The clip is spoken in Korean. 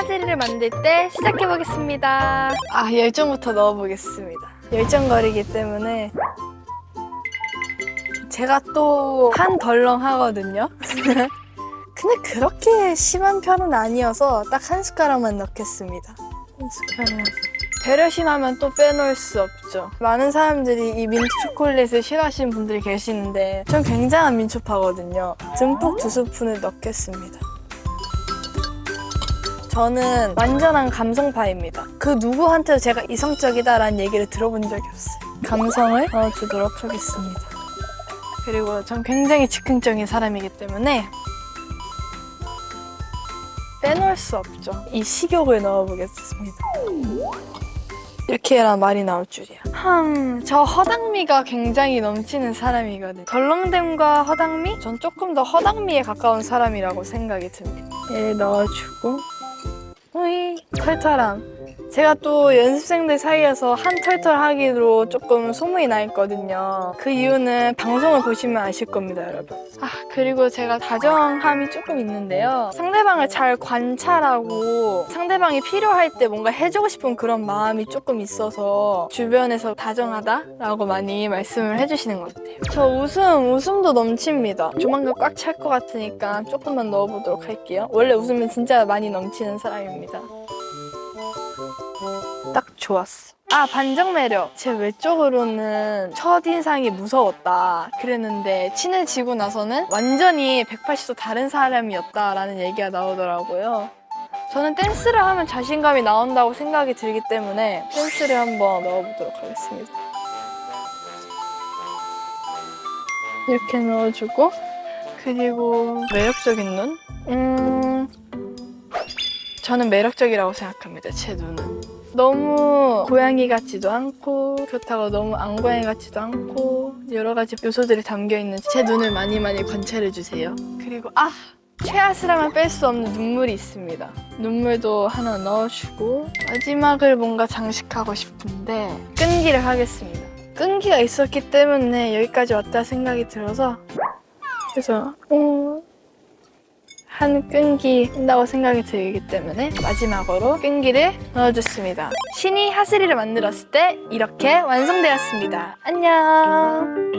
하즈리를 만들 때 시작해 보겠습니다. 아 열정부터 넣어보겠습니다. 열정거리기 때문에 제가 또 한 덜렁 하거든요. 근데 그렇게 심한 편은 아니어서 딱 한 숟가락만 넣겠습니다. 한 숟가락. 배려심하면 또 빼놓을 수 없죠. 많은 사람들이 이 민트 초콜릿을 싫어하시는 분들이 계시는데 전 굉장한 민초파거든요. 듬뿍 두 스푼을 넣겠습니다. 저는 완전한 감성파입니다. 그 누구한테도 제가 이성적이다라는 얘기를 들어본 적이 없어요. 감성을 넣어주도록 하겠습니다. 그리고 전 굉장히 즉흥적인 사람이기 때문에 빼놓을 수 없죠. 이 식욕을 넣어보겠습니다. 이렇게 해야 말이 나올 줄이야. 흠, 저 허당미가 굉장히 넘치는 사람이거든요. 덜렁댐과 허당미? 전 조금 더 허당미에 가까운 사람이라고 생각이 듭니다. 얘 넣어주고, 으이, 털털함. 제가 또 연습생들 사이에서 한 털털 하기로 조금 소문이 나 있거든요. 그 이유는 방송을 보시면 아실 겁니다, 여러분. 아, 그리고 제가 다정함이 조금 있는데요. 상대방을 잘 관찰하고 상대방이 필요할 때 뭔가 해주고 싶은 그런 마음이 조금 있어서 주변에서 다정하다라고 많이 말씀을 해주시는 것 같아요. 저 웃음, 웃음도 넘칩니다. 조만간 꽉 찰 것 같으니까 조금만 넣어보도록 할게요. 원래 웃으면 진짜 많이 넘치는 사람입니다. 딱 좋았어. 아, 반정 매력. 제 외적으로는 첫인상이 무서웠다. 그랬는데, 친해지고 나서는 완전히 180도 다른 사람이었다라는 얘기가 나오더라고요. 저는 댄스를 하면 자신감이 나온다고 생각이 들기 때문에 댄스를 한번 넣어보도록 하겠습니다. 이렇게 넣어주고, 그리고 매력적인 눈? 음, 저는 매력적이라고 생각합니다, 제 눈은. 너무 고양이 같지도 않고 그렇다고 너무 앙고양이 같지도 않고 여러 가지 요소들이 담겨 있는 제 눈을 많이 많이 관찰해 주세요. 그리고 아 최아스랑은 뺄수 없는 눈물이 있습니다. 눈물도 하나 넣어주고 마지막을 뭔가 장식하고 싶은데 끈기를 하겠습니다. 끈기가 있었기 때문에 여기까지 왔다 생각이 들어서 그래서 음, 한 끈기 한다고 생각이 들기 때문에 마지막으로 끈기를 넣어줬습니다. 신이 하스리를 만들었을 때 이렇게 완성되었습니다. 안녕.